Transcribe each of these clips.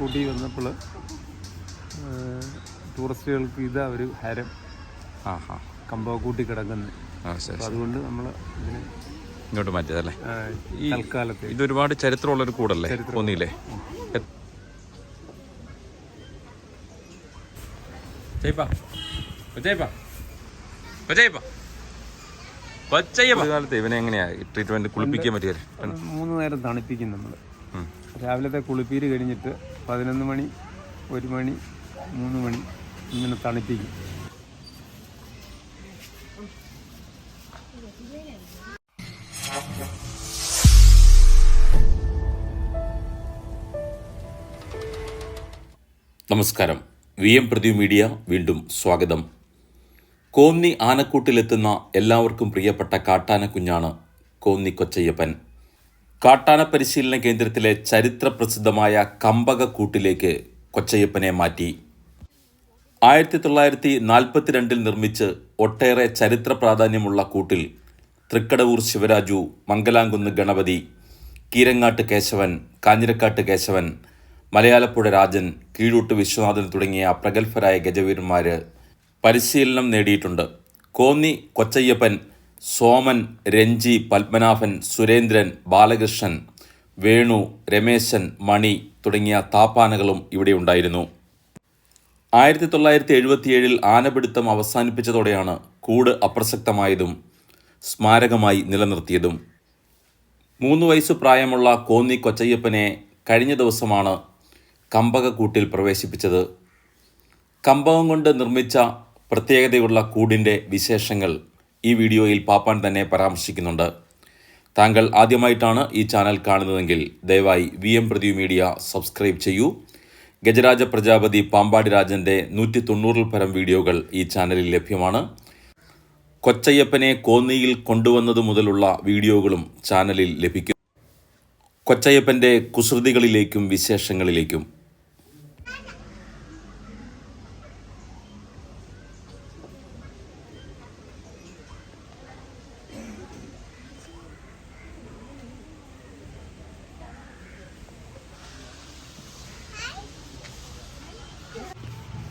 കൂട്ടി വന്നപ്പോൾ ടൂറിസ്റ്റുകൾക്ക് ഇതാ ഒരു ഹരം. ആ ഹാ കമ്പകൂട്ടി കിടക്കുന്നത് ആ ശരി അതുകൊണ്ട് നമ്മൾ ഇതിന് ഇങ്ങോട്ട് മാറ്റിയതല്ലേ? ഈ തൽക്കാലത്ത് ഇത് ഒരുപാട് ചരിത്രമുള്ളൊരു കൂടല്ലേ? ഒന്നില്ലേ? കാലത്ത് ഇവനെ എങ്ങനെയാ ട്രീറ്റ്മെന്റ് കുളിപ്പിക്കാൻ പറ്റിയല്ലേ മൂന്ന് നേരം തണുപ്പിക്കും നമ്മൾ രാവിലത്തെ കുളിപ്പീര് കഴിഞ്ഞിട്ട് പതിനൊന്ന് മണി ഒരു മണി മൂന്ന് മണി ഇങ്ങനെ തണുപ്പിക്കും. നമസ്കാരം. വി എം പ്രതി മീഡിയ വീണ്ടും സ്വാഗതം. കോന്നി ആനക്കൂട്ടിലെത്തുന്ന എല്ലാവർക്കും പ്രിയപ്പെട്ട കാട്ടാന കുഞ്ഞാണ് കോന്നി കൊച്ചയ്യപ്പൻ. കാട്ടാന പരിശീലന കേന്ദ്രത്തിലെ ചരിത്ര പ്രസിദ്ധമായ കമ്പകക്കൂട്ടിലേക്ക് കൊച്ചയ്യപ്പനെ മാറ്റി. ആയിരത്തി തൊള്ളായിരത്തി നാൽപ്പത്തിരണ്ടിൽ നിർമ്മിച്ച് ഒട്ടേറെ ചരിത്ര പ്രാധാന്യമുള്ള കൂട്ടിൽ തൃക്കടവൂർ ശിവരാജു മംഗലാംകുന്ന് ഗണപതി കീരങ്ങാട്ട് കേശവൻ കാഞ്ഞിരക്കാട്ട് കേശവൻ മലയാളപ്പുഴ രാജൻ കീഴൂട്ട് വിശ്വനാഥൻ തുടങ്ങിയ പ്രഗത്ഭരായ ഗജവീരന്മാർ പരിശീലനം നേടിയിട്ടുണ്ട്. കോന്നി കൊച്ചയ്യപ്പൻ സോമൻ രഞ്ജി പത്മനാഭൻ സുരേന്ദ്രൻ ബാലകൃഷ്ണൻ വേണു രമേശൻ മണി തുടങ്ങിയ താപ്പാനകളും ഇവിടെ ഉണ്ടായിരുന്നു. ആയിരത്തി തൊള്ളായിരത്തി എഴുപത്തിയേഴിൽ ആനപിടുത്തം അവസാനിപ്പിച്ചതോടെയാണ് കൂട് അപ്രസക്തമായതും സ്മാരകമായി നിലനിർത്തിയതും. മൂന്ന് വയസ്സ് പ്രായമുള്ള കോന്നി കൊച്ചയ്യപ്പനെ കഴിഞ്ഞ ദിവസമാണ് കമ്പകക്കൂട്ടിൽ പ്രവേശിപ്പിച്ചത്. കമ്പകം കൊണ്ട് നിർമ്മിച്ച പ്രത്യേകതയുള്ള കൂടിന്റെ വിശേഷങ്ങൾ ഈ വീഡിയോയിൽ പാപ്പാൻ തന്നെ പരാമർശിക്കുന്നുണ്ട്. താങ്കൾ ആദ്യമായിട്ടാണ് ഈ ചാനൽ കാണുന്നതെങ്കിൽ ദയവായി വി എം പ്രതിയു മീഡിയ സബ്സ്ക്രൈബ് ചെയ്യൂ. ഗജരാജ പ്രജാപതി പാമ്പാടി രാജന്റെ നൂറ്റി തൊണ്ണൂറിൽ പരം വീഡിയോകൾ ഈ ചാനലിൽ ലഭ്യമാണ്. കൊച്ചയ്യപ്പനെ കോന്നിയിൽ കൊണ്ടുവന്നതു മുതലുള്ള വീഡിയോകളും ചാനലിൽ ലഭിക്കും. കൊച്ചയ്യപ്പന്റെ കുസൃതികളിലേക്കും വിശേഷങ്ങളിലേക്കും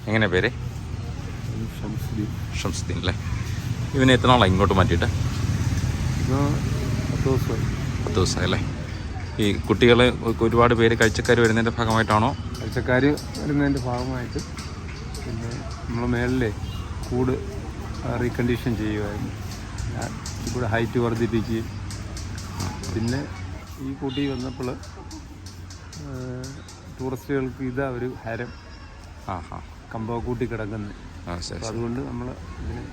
എങ്ങനെ പേര്? ഷംസുദ്ദീൻ. അല്ലേ? ഇവനെ എത്ര നാളാണ് ഇങ്ങോട്ട് മാറ്റിയിട്ട്? പത്ത് ദിവസമായി. അല്ലേ? ഈ കുട്ടികൾ ഒരുപാട് പേര് കാഴ്ചക്കാർ വരുന്നതിന്റെ ഭാഗമായിട്ടാണോ? കാഴ്ചക്കാർ വരുന്നതിന്റെ ഭാഗമായിട്ട് പിന്നെ നമ്മൾ മേളിലെ കൂട് റീകണ്ടീഷൻ ചെയ്യുമായിരുന്നു കൂടെ ഹൈറ്റ് വർദ്ധിപ്പിക്കുകയും പിന്നെ ഈ കൂട്ടി വന്നപ്പോൾ ടൂറിസ്റ്റുകൾക്ക് ഇതാ ഒരു ഹരം. ആ ഹാ കമ്പകൂട്ടി കിടക്കുന്നത് ആ ശരി അതുകൊണ്ട് നമ്മൾ ഇതിന്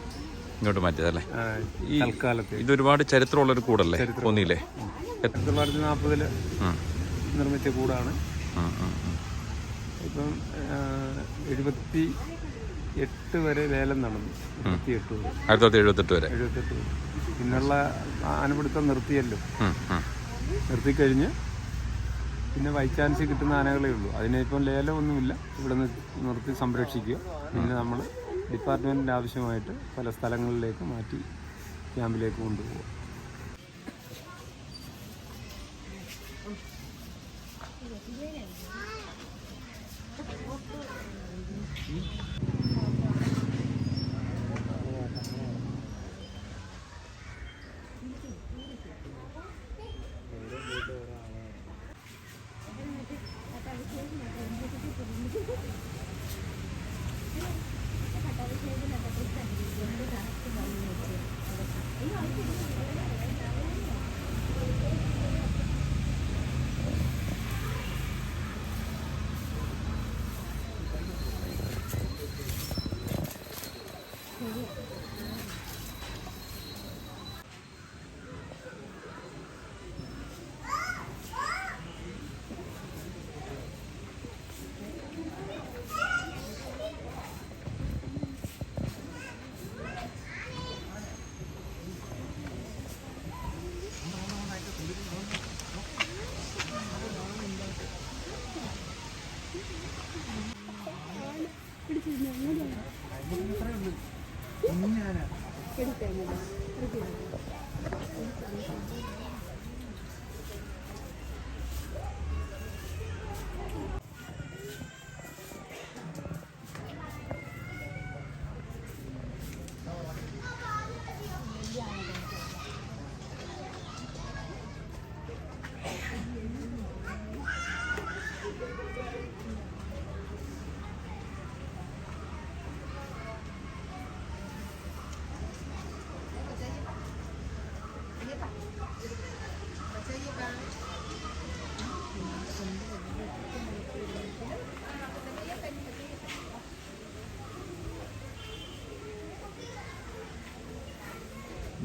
ഇങ്ങോട്ട് മാറ്റിയതല്ലേ? ഈ തൽക്കാലത്ത് ഇത് ഒരുപാട് ചരിത്രമുള്ളൊരു കൂടല്ലേ? ഒന്നിലെ ആയിരത്തി തൊള്ളായിരത്തി നാൽപ്പതിൽ നിർമ്മിച്ച കൂടാണ്. ഇപ്പം എഴുപത്തി എട്ട് വരെ ലേലം നടന്നു. എഴുപത്തി എട്ട് വരെ. ആയിരത്തി തൊള്ളായിരത്തി എഴുപത്തെട്ട് വരെ? എഴുപത്തെട്ട് വരെ. പിന്നുള്ള ആനപിടുത്തം നിർത്തിയല്ലോ. നിർത്തിക്കഴിഞ്ഞ് പിന്നെ ബൈ ചാൻസ് കിട്ടുന്ന ആനകളേ ഉള്ളൂ. അതിനിപ്പം ലേലമൊന്നുമില്ല ഇവിടെ നിർത്തി സംരക്ഷിക്കുക. പിന്നെ നമ്മൾ ഡിപ്പാർട്ട്മെന്റിന്റെ ആവശ്യമായിട്ട് പല സ്ഥലങ്ങളിലേക്ക് മാറ്റി ക്യാമ്പിലേക്ക് കൊണ്ടുപോകുക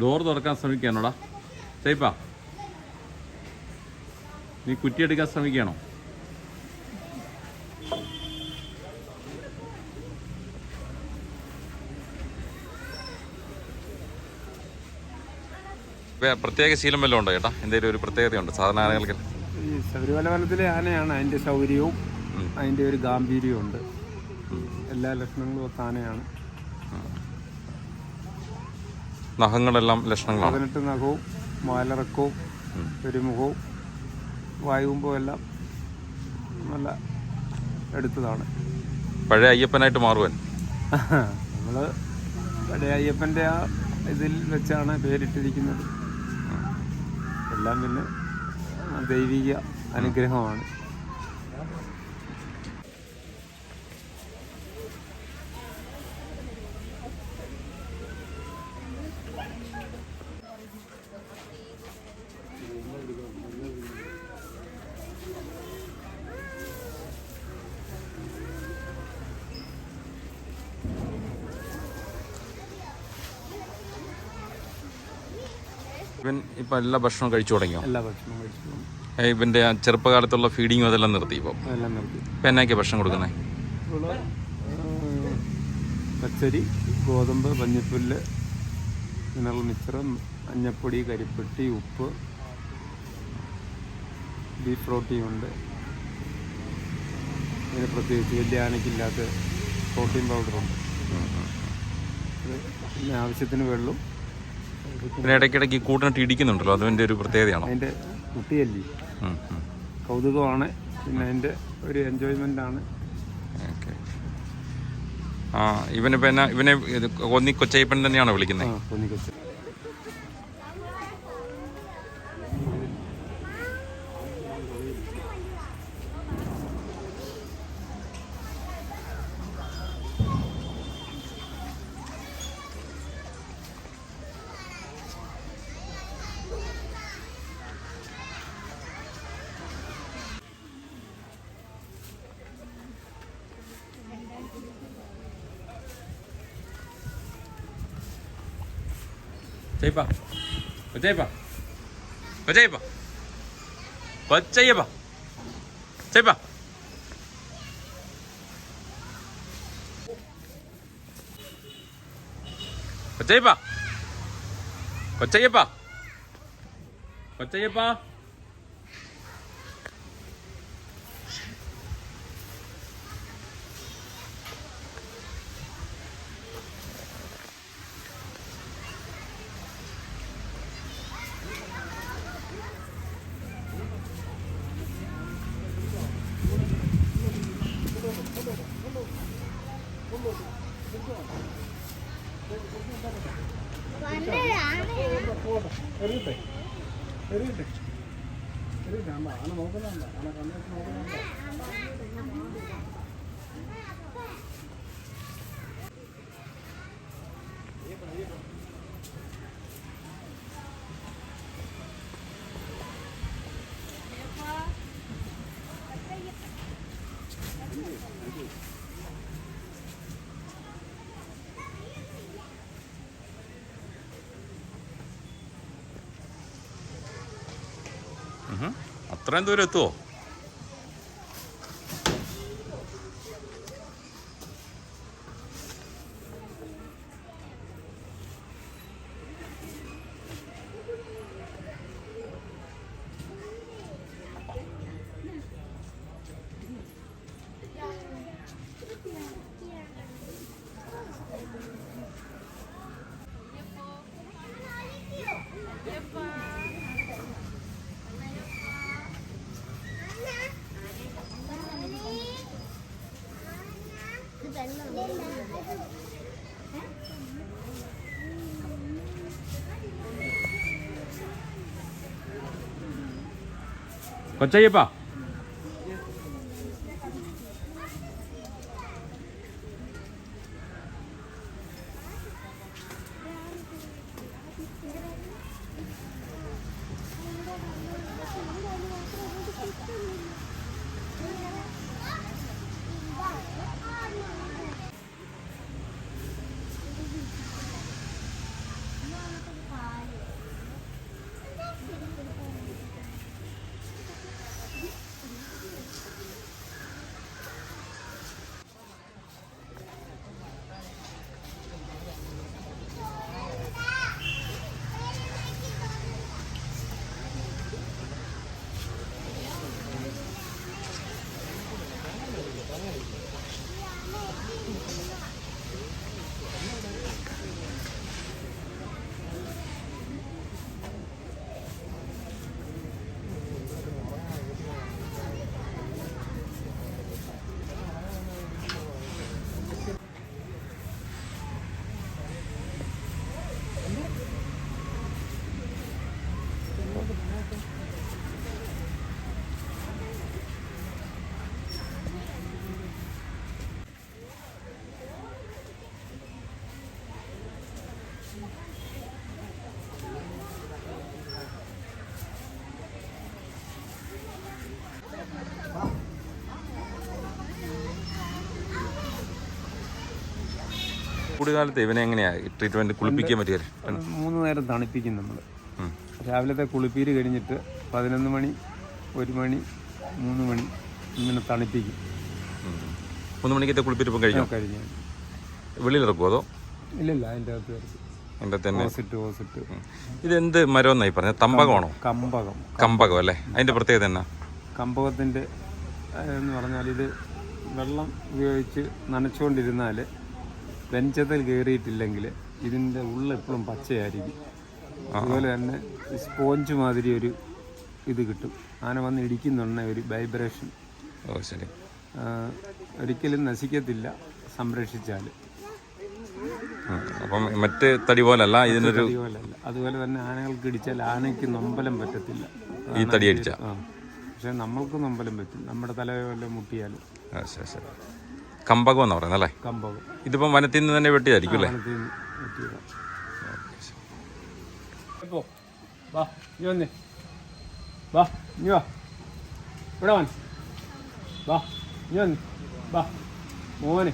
ഡോർ തുറക്കാൻ ശ്രമിക്കാനോടാ ചേപ്പാ നീ കുറ്റിയെടുക്കാൻ ശ്രമിക്കുകയാണോ? ശ്രമിക്കണോ പ്രത്യേക ശീലം വല്ലതും ഉണ്ടോ ചേട്ടാ? എന്തെങ്കിലും ഒരു പ്രത്യേകതയുണ്ട്? സാധാരണ ആനകൾക്ക് ഈ ശബരിമല വനത്തിലെ ആനയാണ് അതിന്റെ സൗകര്യവും അതിന്റെ ഒരു ഗാംഭീര്യവും ഉണ്ട് എല്ലാ ലക്ഷണങ്ങളും ഒത്ത ആനയാണ് നഖങ്ങളെല്ലാം ലക്ഷണങ്ങളാണ്. പതിനെട്ട് നഖവും വാലിറക്കവും പെരുമുഖവും വായുമ്പോ എല്ലാം നല്ല എടുത്തതാണ്. പഴയ അയ്യപ്പനായിട്ട് മാറുവൻ. നമ്മൾ പഴയ അയ്യപ്പന്റെ ആ ഇതിൽ വെച്ചാണ് പേരിട്ടിരിക്കുന്നത്. എല്ലാം പിന്നെ ദൈവിക അനുഗ്രഹമാണ്. ഇവൻ ഇപ്പം എല്ലാ ഭക്ഷണവും കഴിച്ചു തുടങ്ങിയോ? എല്ലാ ഭക്ഷണവും കഴിച്ചു ഏ, ഇവന്റെ ചെറുപ്പകാലത്തുള്ള ഫീഡിങ്ങും അതെല്ലാം നിർത്തി ഇപ്പോൾ നിർത്തി. ഇപ്പം എന്നാക്കിയ ഭക്ഷണം കൊടുക്കുന്നത് പച്ചരി ഗോതമ്പ് പഞ്ഞിപ്പുല്ല് മിനറൽ മിക്സർ മഞ്ഞപ്പൊടി കരിപ്പെട്ടി ഉപ്പ് ബീഫ് പ്രോട്ടീൻ ഉണ്ട്. ഇതിന് പ്രത്യേകിച്ച് വലിയ ആനയ്ക്കില്ലാത്ത പ്രോട്ടീൻ പൗഡറുണ്ട് പിന്നെ ആവശ്യത്തിന് വെള്ളം പിന്നെ ഇടയ്ക്കിടയ്ക്ക് കൂട്ടിനിട്ട് ഇടിക്കുന്നുണ്ടല്ലോ അതിന്റെ ഒരു പ്രത്യേകതയാണ്? അതിന്റെ കുട്ടിയല്ലേ. കൗതുകമാണ്. പിന്നെ അതിന്റെ ഒരു എൻജോയ്മെന്റ് ആണ്. ഓക്കെ. ആ ഇവനിപ്പോൾ എന്നാ ഇവനെ കൊന്നി കൊച്ചയ്യപ്പൻ തന്നെയാണോ വിളിക്കുന്നത് 这一把，我这一把，我这一把，我一把，这一把。我这一把，我这一把，我这一把。グランドルート 건짜 예뻐. കാലത്ത് ഇവനെ എങ്ങനെയാ ട്രീറ്റ്മെന്റ് കുളിപ്പിക്കാൻ പറ്റിയത്? മൂന്ന് നേരം തണുപ്പിക്കും നമ്മൾ രാവിലത്തെ കുളിപ്പീര് കഴിഞ്ഞിട്ട് പതിനൊന്ന് മണി ഒരു മണി മൂന്ന് മണി ഇങ്ങനെ തണുപ്പിക്കും. മൂന്ന് മണിക്കത്തെ കുളിപ്പിരിപ്പം കഴിഞ്ഞു? കഴിഞ്ഞു വെളിയിലിറക്കുമോ അതോ? ഇല്ലില്ല അതിന്റെ അകത്ത് തന്നെ. ഓസിട്ട് ഓസിട്ട്. ഇതെന്ത് മരം എന്നായി പറഞ്ഞത്? തമ്പകമാണോ? കമ്പകം. കമ്പകം അല്ലേ? അതിന്റെ പ്രത്യേകത എന്നാ? കമ്പകത്തിന്റെ എന്ന് പറഞ്ഞാൽ ഇത് വെള്ളം ഉപയോഗിച്ച് നനച്ചുകൊണ്ടിരുന്നാൽ വെഞ്ചത്തിൽ കയറിയിട്ടില്ലെങ്കിൽ ഇതിന്റെ ഉള്ളിൽ എപ്പോഴും പച്ചയായിരിക്കും. അതുപോലെ തന്നെ സ്പോഞ്ച് മാതിരി ഒരു ഇത് കിട്ടും. ആന വന്ന് ഇടിക്കുന്നുണ്ടെ ഒരു വൈബ്രേഷൻ ഓ ശരി. ഒരിക്കലും നശിക്കത്തില്ല സംരക്ഷിച്ചാൽ. അപ്പം മറ്റ് തടി പോലല്ല ഇതിനൊരു പോലല്ല. അതുപോലെ തന്നെ ആനകൾക്ക് ഇടിച്ചാൽ ആനയ്ക്ക് നൊമ്പലം പറ്റത്തില്ല. ഈ തടി അടിച്ച? പക്ഷെ നമ്മൾക്ക് നൊമ്പലം പറ്റും. നമ്മുടെ തലവേ വല്ലതും മുട്ടിയാലും ശരി ശരി. കമ്പകം എന്ന് പറയുന്നത് അല്ലേ? കമ്പകം. ഇതിപ്പം വനത്തിൽ നിന്ന് തന്നെ വെട്ടിയതായിരിക്കും അല്ലേ? വനത്തിൽ നിന്ന് പറ്റിയതാ. ഇപ്പോ, വാ ഇനി വന്നേ. വാ നീ വാ. ഇവിടെ വൻ വാ ഇനി വന്ന്. വാ മോനെ.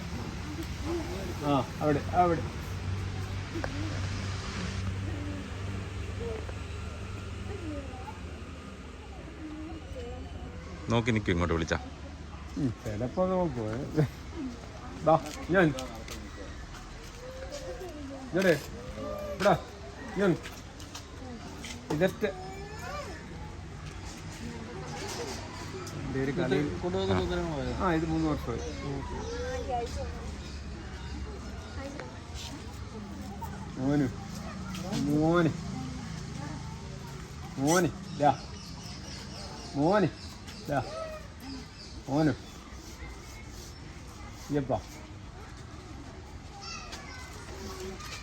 ആ അവിടെ അവിടെ. നോക്കി നിൽക്കും ഇങ്ങോട്ട് വിളിച്ചാ. ഉം, ചിലപ്പോ നോക്കൂ വാ ഞാൻ ഇവിടെ ഇവിടെ ഞാൻ ഇതൊക്കെ ആ. ഇത്. മൂന്ന് വർഷമായി മോന് മോന്. മോന് ദാ. മോന്. ദാ മോന് Jebba.